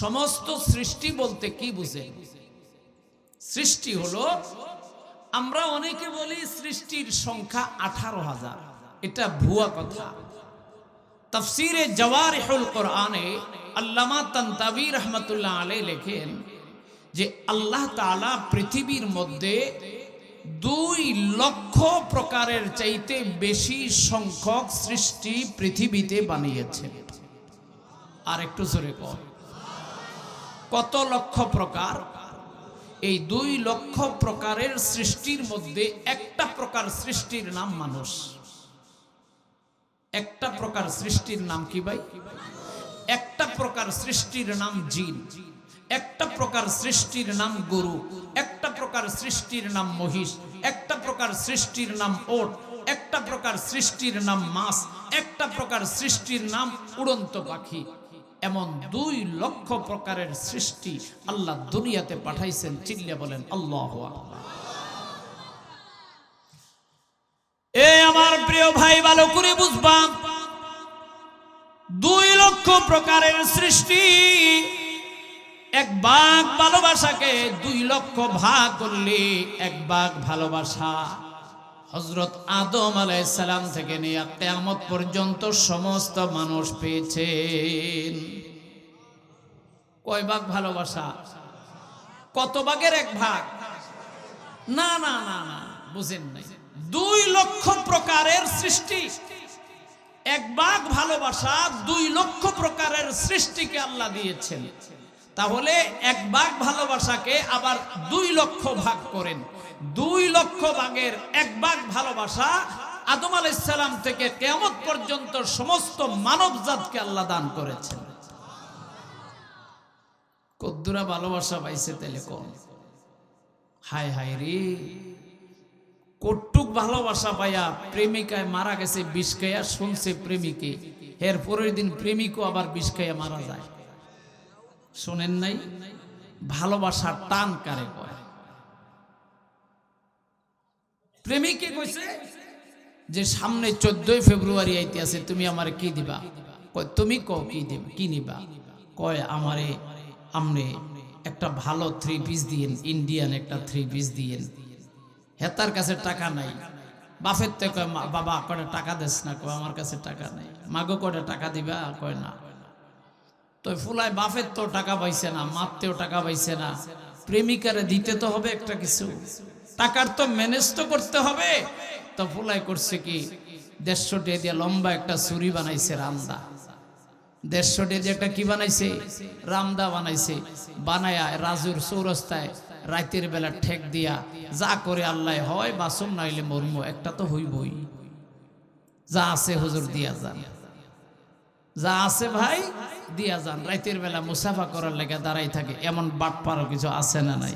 সমস্ত সৃষ্টি বলতে কি বুঝে? সৃষ্টি হলো, আমরা অনেকে বলি সৃষ্টির সংখ্যা আঠারো হাজার। এটা ভুয়া কথা। তফসিরে জওয়ার জওয়ারিহুল কোরআনে আল্লামা তান্তাবি রহমতুল্লাহ আলে লেখেন যে আল্লাহ তাআলা পৃথিবীর মধ্যে দুই লক্ষ প্রকারের চাইতে বেশি সংখ্যক সৃষ্টি পৃথিবীতে বানিয়েছেন। আর একটু জোরে কর কত লক্ষ প্রকার? এই দুই লক্ষ প্রকারের সৃষ্টির মধ্যে একটা প্রকার সৃষ্টির নাম মানুষ। একটা প্রকার সৃষ্টির নাম কি ভাই? একটা প্রকার সৃষ্টির নাম জিন। একটা প্রকার সৃষ্টির নাম গরু। একটা প্রকার সৃষ্টির নাম মহিষ। একটা প্রকার সৃষ্টির নাম ওট। একটা প্রকার সৃষ্টির নাম মাছ। একটা প্রকার সৃষ্টির নাম উড়ন্ত পাখি। এমন দুই লক্ষ প্রকারের সৃষ্টি আল্লাহ দুনিয়াতে পাঠাইছেন। চিল্লে বলেন, আল্লাহ এ আমার প্রিয় ভাই, ভালো করে বুঝবাম দুই লক্ষ প্রকারের সৃষ্টি, এক বাঘ ভালোবাসাকে দুই লক্ষ ভাগ করলে এক বাঘ ভালোবাসা। হজরত আদম আলাইসালাম থেকে নিয়ে কেয়ামত পর্যন্ত সমস্ত মানুষ পেয়েছেন। কয় ভাগ ভালোবাসা? কত ভাগের এক ভাগ? না না না না, বুঝেন নাই। দুই লক্ষ প্রকারের সৃষ্টি। এক ভাগ ভালোবাসা দুই লক্ষ প্রকারের সৃষ্টিকে আল্লাহ দিয়েছেন। তাহলে এক ভাগ ভালোবাসাকে আবার দুই লক্ষ ভাগ করেন। দুই লক্ষ ভাগের এক ভাগ ভালোবাসা আদম আলাইসালাম থেকে কেমত পর্যন্ত সমস্ত মানব জাতকে আল্লাহ দান করেছেন। কদ্দুরা ভালোবাসা পাইছে তাহলে কম হায় হায় রে। কটুক ভালোবাসা পাইয়া প্রেমিকায় মারা গেছে, বিষ খাইয়া শুনছে প্রেমিকে। এর পরের দিন প্রেমিকও আবার বিষ খাইয়া মারা যায়। শোনেন নাই? ভালোবাসার টান কারে কয়? প্রেমিকে কইছে যে সামনে চোদ্দই ফেব্রুয়ারি আইতে আছে তুমি আমার কি দিবা? তুমি ক কি দিবা কি নিবা? কয়, আমারে আমনে একটা ভালো থ্রি পিস দিয়েন ইন্ডিয়ান একটা থ্রি পিস দিয়েন। হেতার কাছে টাকা নাই। বাফের থেকে কয়, "মা- বাবা কটা টাকা দেস না? কয়, আমার কাছে টাকা নাই। মাগো কটা টাকা দিবা? কয়, না। তো ফুলাই বাফের তো টাকা পাইছে না মারতেও টাকা পাইছে না। প্রেমিকারে দিতে তো হবে একটা কিছু। টাকার তো ম্যানেজ তো করতে হবে। তো ফুলাই করছে কি, দেড়শো টে দিয়ে লম্বা একটা ছুরি বানাইছে রামদা। দেড়শো টে দিয়ে একটা কি বানাইছে? রামদা বানাইছে। বানায়া রাজুর চৌরস্তায় রাতের বেলা ঠেক দিয়া যা করে আল্লাহ হয় বাসম নাইলে মরমো, একটা তো হইবই। যা আছে হুজুর দিয়া যান। যা আছে ভাই দিয়া যান। রাতের বেলা মুসাফা করার লেগে দাঁড়াই থাকে। এমন বাটপারও কিছু আছে না নাই?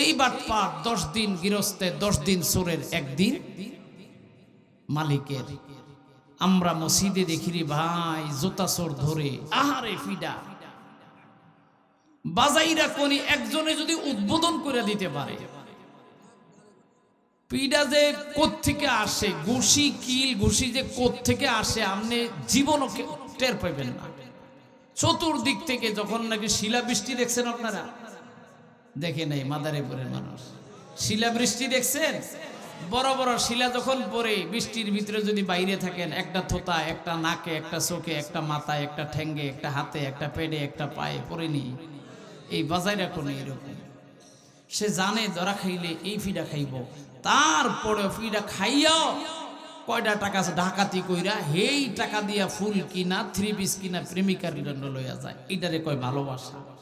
এই বাটপার দশ দিন গৃহস্থে, দশ দিন সুরের একদিন মালিকের। আমরা মসজিদে দেখিরি ভাই, জোতা সোর ধরে, আহারে ফিডা। বাজাইরা কোনি একজনে যদি উদ্বোধন করে দিতে পারে। পিডা যে থেকে আসে, ঘুষি, কিল, ঘুষি যে থেকে আসে, আপনি জীবনও টের পাইবেন না। চতুর্দিক থেকে যখন নাকি শিলাবৃষ্টি দেখছেন আপনারা দেখে নাই, মাদারীপুরের মানুষ। শিলা বৃষ্টি দেখছেন? বড় বড় শিলা যখন পড়ে, বৃষ্টির ভিতরে যদি বাইরে থাকেন, একটা থোতা, একটা নাকে, একটা চোখে, একটা মাথায়, একটা ঠেঙ্গে একটা হাতে, একটা পেডে একটা পায়ে পড়েনি এই বাজাইরা কোনো এরকম। সে জানে ধরা খাইলে এই ফিডা খাইব। তারপরে ফিডা খাইয়াও কয়টা টাকা ডাকাতি কইরা, হেই টাকা দিয়া ফুল কিনা, থ্রি পিস কিনা প্রেমিকার লইয়া যায়। এটারে কয় ভালোবাসা।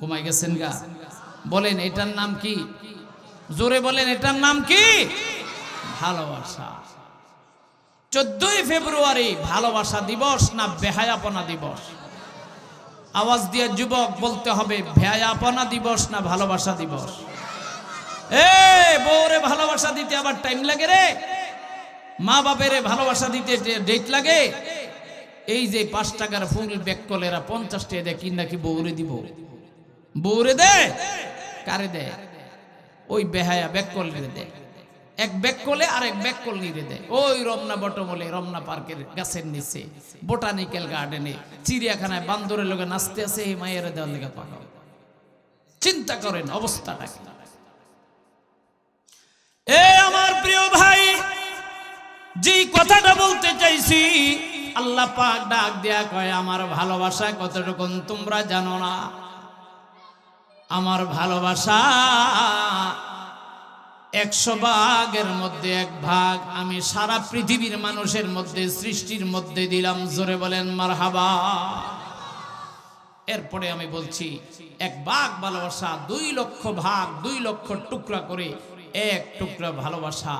ঘুমাই গেছেন গা। বলেন, এটার নাম কি? জোরে বলেন, এটার নাম কি? ভালোবাসা। চোদ্দই ফেব্রুয়ারি, ভালোবাসা দিবস না বেহায়াপনা দিবস? আওয়াজ দিয়ে যুবক, বলতে হবে ভেয়াপনা দিবস না ভালোবাসা দিবস? এ, বউরে ভালোবাসা দিতে আবার টাইম লাগে রে? মা বাপেরে ভালোবাসা দিতে ডেট লাগে? এই যে পাঁচ টাকার ফুল ব্যাক কলেরা পঞ্চাশ টাকা দেয় কি নাকি বউরে দিব। বউরে দে? কারে দে? ওই বেহায়া ব্যাক কলেরে দে। এক ব্যাগ কোলে আর এক ব্যাগ কোল নিয়ে দেয় ওই রমনা বটমলে, রমনা পার্কের গাছের নিচে, বোটানিক্যাল গার্ডেনে, চিড়িয়াখানায় বান্দরের লোকে নাচতে আছে এই মায়ের দেওয়ার লেগে পাকাও চিন্তা করেন অবস্থাটা কি? এ আমার প্রিয় ভাই, যেই কথাটা বলতে চাইছি, আল্লাহ পাক ডাক দেয়া কয়, আমার ভালোবাসা কতটুকুন তোমরা জানো না? আমার ভালোবাসা। একশো ভাগের মধ্যে এক ভাগ আমি সারা পৃথিবীর মানুষের মধ্যে, সৃষ্টির মধ্যে দিলাম। জোরে বলেন, মারহাবা। এরপরে আমি বলছি, এক ভাগ ভালোবাসা, দুই লক্ষ ভাগ, দুই লক্ষ টুকরা করে এক টুকরা ভালোবাসা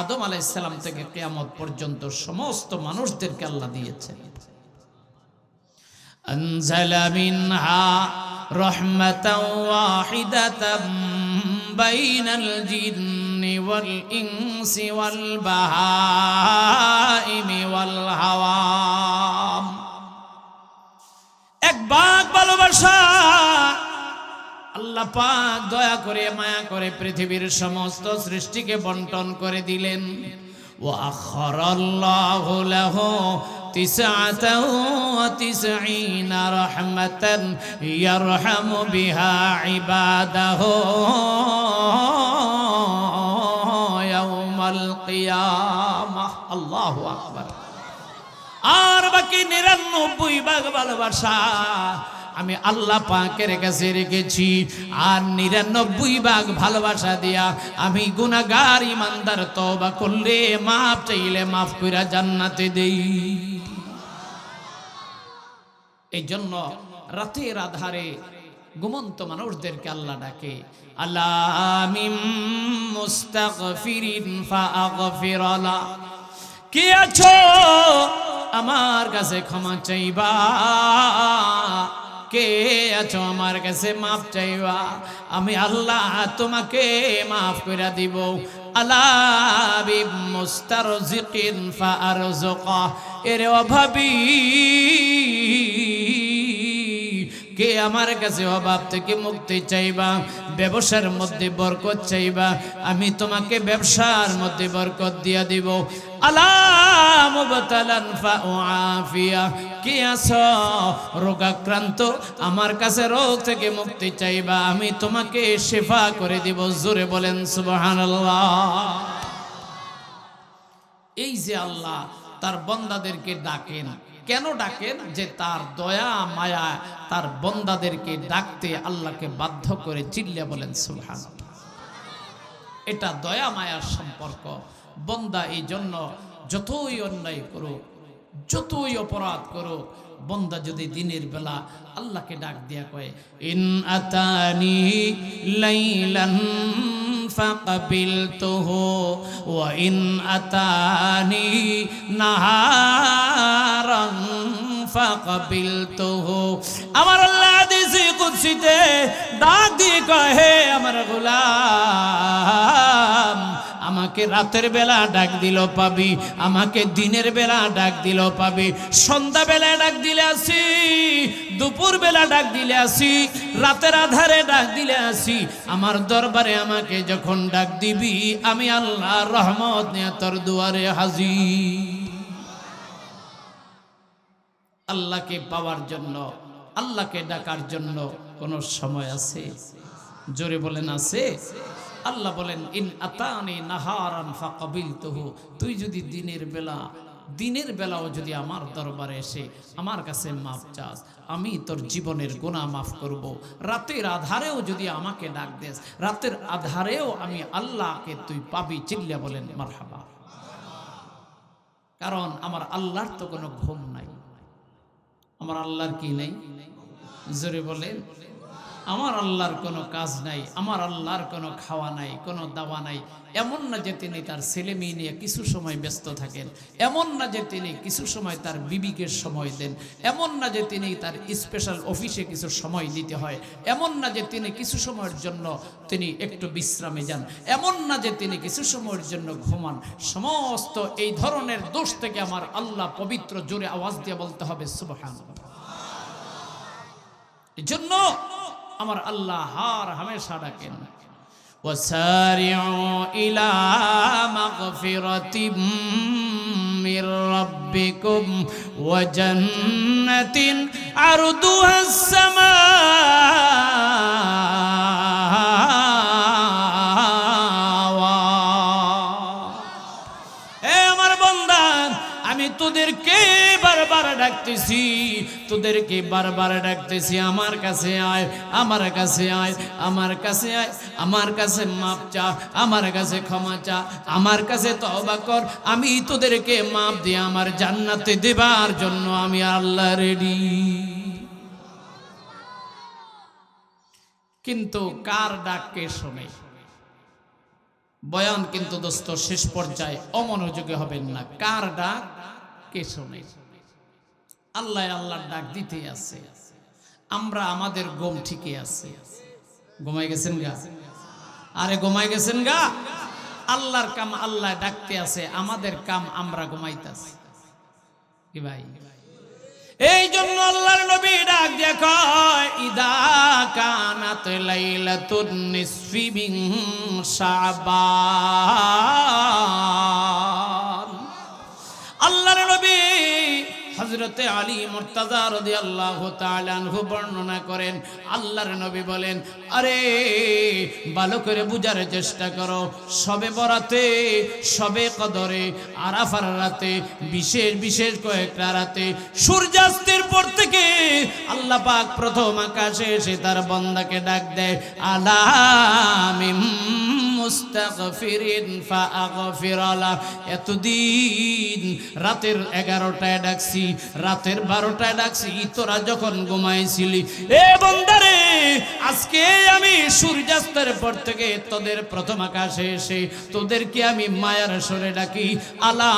আদম আলাইসাল্লাম থেকে কেয়ামত পর্যন্ত সমস্ত মানুষদেরকে আল্লাহ দিয়েছেন رحمة واحدة بين الجن والإنس والبهائم والهوام এক বাঘ ভালোবাসা আল্লাহ পাক দয়া করে মায়া করে পৃথিবীর সমস্ত সৃষ্টিকে বন্টন করে দিলেন وأخر الله له تسعة وتسعين رحمة يرحم بها عباده يوم القيامة الله أكبر আর বাকি নিরানব্বই ভাগ ভালোবাসা আমি আল্লাহ পাকের কাছে রেখেছি। আর নিরানব্বই ভাগ ভালোবাসা দিয়া আমি গুনাগার ইমানদার তবা করলে মাফ চাইলে মাফ কইরা জান্নাতে দেই। এই জন্য রাতের আধারে ঘুমন্ত মানুষদেরকে আল্লাহ ডাকে আল্লাহ কে আছো? আমার কাছে ক্ষমা চাইবা। কে আছো আমার কাছে মাফ চাইবা? আমি আল্লাহ তোমাকে মাফ করে দিব। আল্লাহ মুস্তারজিকিন কে আমার কাছে অভাব থেকে মুক্তি চাইবা? ব্যবসার মধ্যে বরকত চাইবা? আমি তোমাকে ব্যবসার মধ্যে বরকত দিয়া দিব। আফিয়া কে আস রোগাক্রান্ত? আমার কাছে রোগ থেকে মুক্তি চাইবা, আমি তোমাকে শেফা করে দিব। জোরে বলেন, সুবহানাল্লাহ। এই যে আল্লাহ তার বন্দাদেরকে ডাকেন, কেন ডাকেন? যে তার দয়া, মায়া তার বন্দাদেরকে ডাকতে আল্লাহকে বাধ্য করে চিল্লে বলেন সুলহান এটা দয়া, মায়ার সম্পর্ক। বন্দা এই জন্য যতই অন্যায় করো যতই অপরাধ করো বন্দা যদি দিনের বেলা আল্লাহকে ডাক দিয়া কয় ইন আতানি লাইলান فقبلته وإن أتاني نهارا فقبلته আমার আল্লাহ হাদিসে কুদসিতে ডাক দিয়ে কহে আমার গোলাম আমাকে রাতের বেলা ডাক দিল পাবি, আমাকে দিনের বেলা ডাক দিল পাবি। সন্ধ্যা বেলা ডাক দিলে আসি দুপুর বেলা ডাক দিলে আসি, রাতের আধারে ডাক দিলে আসি। আমার দরবারে আমাকে যখন ডাক দিবি, আমি আল্লাহ রহমত নিয়ে তোর দুয়ারে হাজি আল্লাহকে পাওয়ার জন্য, আল্লাহকে ডাকার জন্য কোনো সময় আছে? জোরে বলেন, আছে? আল্লাহ বলেন, ইন আতানি নাহারান ফাকাবিল তহু তুই যদি দিনের বেলা, দিনের বেলাও যদি আমার দরবারে এসে আমার কাছে মাপ চাস, আমি তোর জীবনের গুণা মাফ করব। রাতের আধারেও যদি আমাকে ডাক দেস, রাতের আধারেও আমি আল্লাহকে তুই পাবি চিল্লা বলেন, মারহাবা। কারণ আমার আল্লাহর তো কোনো ঘুম নাই। আমার আল্লাহর কি নেই? জোরে বলেন। আমার আল্লাহর কোনো কাজ নাই, আমার আল্লাহর কোনো খাওয়া নাই, কোনো দাওয়া নাই। এমন না যে তিনি তার ছেলে মেয়ে নিয়ে কিছু সময় ব্যস্ত থাকেন, এমন না যে তিনি কিছু সময় তার বিবিকের সময় দেন, এমন না যে তিনি তার স্পেশাল অফিসে কিছু সময় দিতে হয়, এমন না যে তিনি কিছু সময়ের জন্য তিনি একটু বিশ্রামে যান, এমন না যে তিনি কিছু সময়ের জন্য ঘুমান। সমস্ত এই ধরনের দোষ থেকে আমার আল্লাহ পবিত্র জোরে আওয়াজ দিয়ে বলতে হবে সুবহান জন্য আমার আল্লাহ হার হামেশা ডাকেন وسارعوا إلى مغفرة من ربكم وجنة عرضها السماوات তোদেরকে বারবার ডাকতেছি, তোদেরকে বারবার ডাকতেছি, আমার কাছে আয়, আমার কাছে আয়, আমার কাছে আয়, আমার কাছে মাপ চা, আমার কাছে ক্ষমা চা, আমার কাছে তওবা কর, আমি তোদেরকে মাপ দিয়ে আমার জান্নাতে দেবার জন্য আমি আল্লাহ রেডি। কিন্তু কার ডাককে শোনে? বয়ান কিন্তু দোস্ত, শেষ পর্যায়ে অমনোযোগী হবেন না। কার ডাক? কে শোনে আল্লাহ আল্লাহর ডাক দিতে আছে। আমরা আমাদের গম ঠিকই আছে। ঘুমাই গেছেন গা? আরে ঘুমাই গেছেন গা? আল্লাহর কাম আল্লাহ ডাকতে আছে, আমাদের কাম আমরা ঘুমাইতেছি। কি ভাই? এই জন্য আল্লাহর নবী ডাক দিয়ে কয়, ইদা কানাত লাইলাতুন নিসফি মিন শাবান। আল্লাহর নবী হজরতে আলী মুর্তাজা রদি আল্লাহ তালানহু বর্ণনা করেন। আল্লাহর নবী বলেন, আরে ভালো করে বুঝার চেষ্টা করো। সবে বরাতে, সবে কদরে, আরাফার রাতে, বিশেষ বিশেষ কয়েকটা রাতে সূর্যাস্তের পর থেকে আল্লাহ পাক প্রথম আকাশে এসে তার বন্দাকে ডাক দেয় আলামিম মুস্তাগফিরিন ফাআগফির আলা এতদিন রাতের এগারোটায় ডাকছি, রাতের বারোটায় ডাকছি, তোরা যখন ঘুমাইছিলি। এ বন্দারে, আজকে আমি সূর্যাস্তের পর থেকে তোদের প্রথম আকাশে এসে তোদেরকে আমি মায়ার সরে ডাকি আলা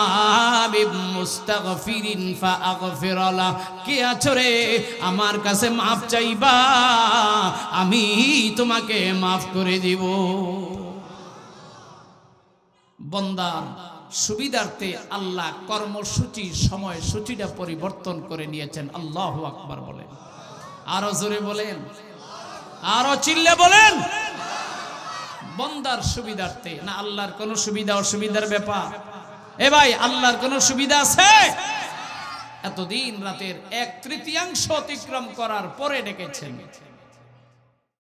মুস্তাগফিরিন ফাআগফির আলা কে আছো রে? আমার কাছে মাফ চাইবা, আমি তোমাকে মাফ করে দিব। বন্দার সুবিধার্থে আল্লাহ কর্মসূচি সময় সূচিটা পরিবর্তন করে নিয়েছেন। আল্লাহ আকবার বলেন। আরও জোরে বলেন। আরও চিল্লে বলেন। বন্দার সুবিধার্থে। না, আল্লাহর কোন সুবিধা, অসুবিধার ব্যাপার। এ ভাই, আল্লাহর কোন সুবিধা আছে? এতদিন রাতের এক তৃতীয়াংশ অতিক্রম করার পরে ডেকেছেন।